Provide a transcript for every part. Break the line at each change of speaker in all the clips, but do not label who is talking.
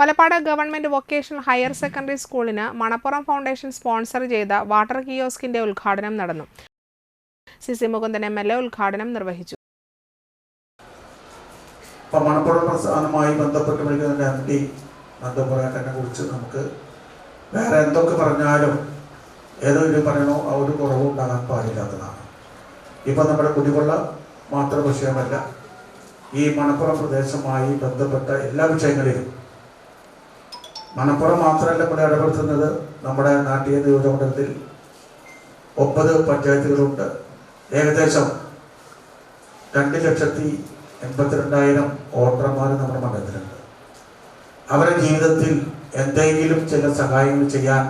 Valappad government vocational higher secondary സ്കൂളിന് Manappuram foundation sponsor ചെയ്ത water കിയോസ്കിന്റെ ഉദ്ഘാടനം നടന്നു. C C Mukundan M L A ഉദ്ഘാടനം നിർവഹിച്ചു.
അപ്പം മണപ്പുറം പ്രസ്ഥാനവുമായി ബന്ധപ്പെട്ട് നന്ദപുരാട്ടനെ കുറിച്ച് നമുക്ക് വേറെ എന്തൊക്കെ പറഞ്ഞാലും ഏതോ ഇത് പറയണോ ആ ഒരു കുറവും ഉണ്ടാകാൻ പാടില്ലാത്തതാണ്. ഇപ്പം നമ്മുടെ കുടിവെള്ള മാത്രം വിഷയമല്ല ഈ മണപ്പുറം പ്രദേശവുമായി ബന്ധപ്പെട്ട എല്ലാ വിഷയങ്ങളിലും മണപ്പുറം മാത്രമല്ല ഇവിടെ ഇടപെടുത്തുന്നത് നമ്മുടെ നാട്ടിയ നിയോജകമണ്ഡലത്തിൽ ഒമ്പത് പഞ്ചായത്തുകളുണ്ട്. ഏകദേശം രണ്ട് ലക്ഷത്തി എൺപത്തിരണ്ടായിരം വോട്ടർമാർ നമ്മുടെ മണ്ഡലത്തിലുണ്ട്. അവരുടെ ജീവിതത്തിൽ എന്തെങ്കിലും ചില സഹായങ്ങൾ ചെയ്യാൻ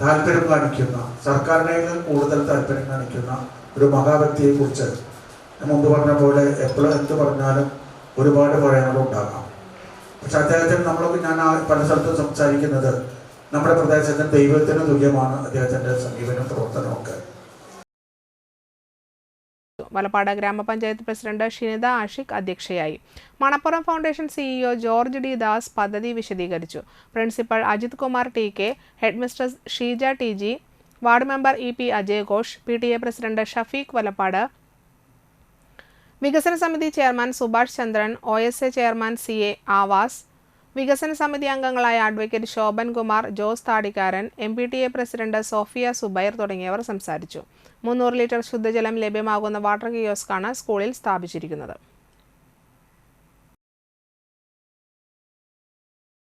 താല്പര്യം കാണിക്കുന്ന സർക്കാരിനേക്കാൾ കൂടുതൽ താല്പര്യം കാണിക്കുന്ന ഒരു മഹാവ്യക്തിയെ കുറിച്ച് ഞാൻ മുമ്പ് പറഞ്ഞ പോലെ എപ്പോഴും എന്ത് പറഞ്ഞാലും ഒരുപാട് പറയാനുണ്ടാകാം. പക്ഷെ അദ്ദേഹത്തിന് നമ്മളൊക്കെ ഞാൻ പല സ്ഥലത്തും സംസാരിക്കുന്നത് നമ്മുടെ പ്രദേശത്തിന് ദൈവത്തിന് തുല്യമാണ് അദ്ദേഹത്തിന്റെ സമീപനം പ്രവർത്തനമൊക്കെ
വലപ്പാട് ഗ്രാമപഞ്ചായത്ത് പ്രസിഡന്റ് ഷിനിത ആഷിഖ് അധ്യക്ഷയായി. Manappuram foundation CEO George D Das പദ്ധതി വിശദീകരിച്ചു. Principal Ajith Kumar T K headmistress Sheeja T G ward member E P Ajay Ghosh P T A president Shafeeq Valappad വികസന സമിതി chairman Subhash Chandran O S A chairman C A Aavas വികസന സമിതി അംഗങ്ങളായ advocate Shobhan Kumar Jose Thadikkaran M P T A president Sophia Subair തുടങ്ങിയവർ സംസാരിച്ചു. മുന്നൂറ് litre ശുദ്ധജലം ലഭ്യമാകുന്ന വാട്ടർ കിയോസ്കാണ് സ്കൂളിൽ സ്ഥാപിച്ചിരിക്കുന്നത്.